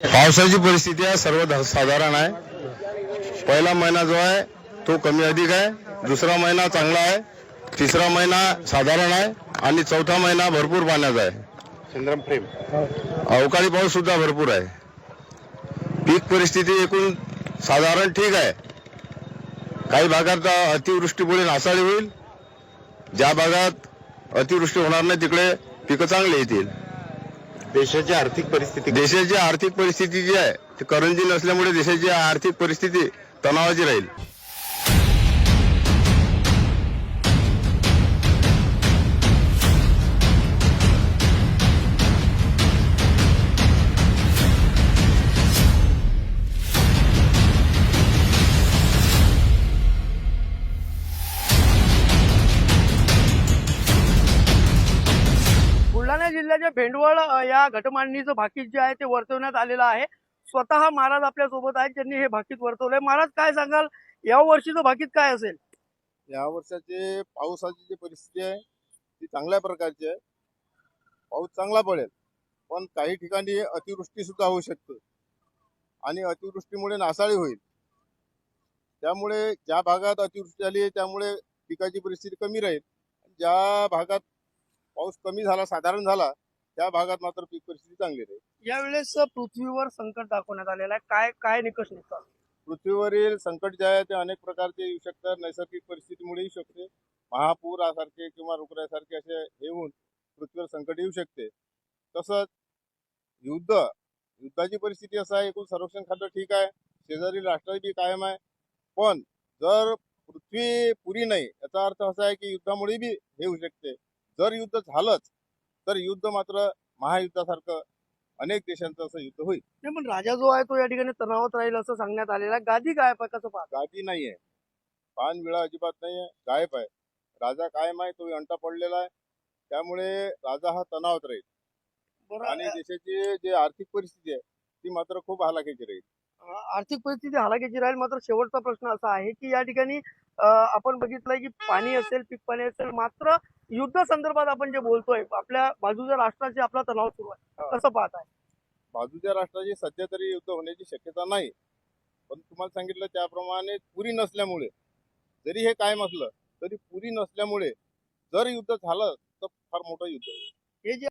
पावसाची परिस्थिती आहे सर्व साधारण आहे. पहिला महिना जो आहे तो कमी अधिक आहे. दुसरा महिना चांगला आहे. तिसरा महिना साधारण आहे. आणि चौथा महिना भरपूर पाण्याचा आहे. चंद्रम प्रेम अवकाळी पाऊस सुद्धा भरपूर आहे. पीक परिस्थिती एकूण साधारण ठीक आहे. काही भागात अतिवृष्टीमुळे नासाडी होईल. ज्या भागात अतिवृष्टी होणार नाही तिकडे पिकं चांगली येतील. देशाची आर्थिक परिस्थिती देशाची आर्थिक परिस्थिती जी आहे ती करंजी नसल्यामुळे देशाची आर्थिक परिस्थिती तणावाची राहील. बुलढाणा जिल्ह्याच्या भेंडवळ या घटमांडणीचं भाकीत जे आहे ते वर्तवण्यात आलेलं आहे. स्वतः महाराज आपल्यासोबत आहेत ज्यांनी हे भाकीत वर्तवलंय. महाराज काय सांगाल? या वर्षीचं भाकीत काय असेल? या वर्षाचे पावसाची जी परिस्थिती आहे ती चांगल्या प्रकारची आहे. पाऊस चांगला पडेल पण काही ठिकाणी अतिवृष्टी सुद्धा होऊ शकते. आणि अतिवृष्टीमुळे नासाळी होईल. त्यामुळे ज्या भागात अतिवृष्टी झाली त्यामुळे पिकाची परिस्थिती कमी राहील. ज्या भागात पाऊस कमी झाला साधारण झाला त्या भागात मात्र पीक परिस्थिती चांगली राहील. यावेळेस पृथ्वीवर संकट दाखवण्यात आलेलं आहे. काय काय निकष निघतात? पृथ्वीवरील संकट जे आहे ते अनेक प्रकारचे येऊ शकतात. नैसर्गिक परिस्थितीमुळे येऊ शकते. महापूर सारखे किंवा रोगरासारखे असे होऊन पृथ्वीवर संकट येऊ शकते. तसंच युद्ध युद्धाची परिस्थिती असं आहे एकूण संरक्षण खातं ठीक आहे शेजारी राष्ट्र बी कायम आहे. पण जर पृथ्वी पुरी नाही याचा अर्थ असा आहे की युद्धामुळे बी हे होऊ शकते. जर युद्ध झालंच तर युद्ध मात्र महायुद्धासारखं अनेक देशांचं असं युद्ध होईल. नाही पण राजा जो आहे तो या ठिकाणी तणावात राहील असं सांगण्यात आलेलं आहे. गादी काय आहे, कसं पाहत? गादी नाहीये पान विळा अजिबात नाहीये गायब आहे. राजा कायम आहे तो अंटा पडलेला आहे. त्यामुळे राजा हा तणावात राहील. आणि देशाची जी आर्थिक परिस्थिती आहे ती मात्र खूप हालाखीची राहील. आर्थिक परिस्थिती हालाकीची राहील. मात्र शेवटचा प्रश्न असा आहे की या ठिकाणी आपण बघितलंय की पाणी असेल पीक पाणी असेल मात्र युद्ध संदर्भात आपण जे बोलतोय आपल्या बाजूच्या राष्ट्राचे आपला तणाव सुरू आहे. कसं पाहत आहे बाजूच्या राष्ट्राची सध्या तरी युद्ध होण्याची शक्यता नाही. पण तुम्हाला सांगितलं त्याप्रमाणे पुरी नसल्यामुळे जरी हे कायम असलं तरी पुरी नसल्यामुळे जर युद्ध झालं तर फार मोठं युद्ध होईल. हे जे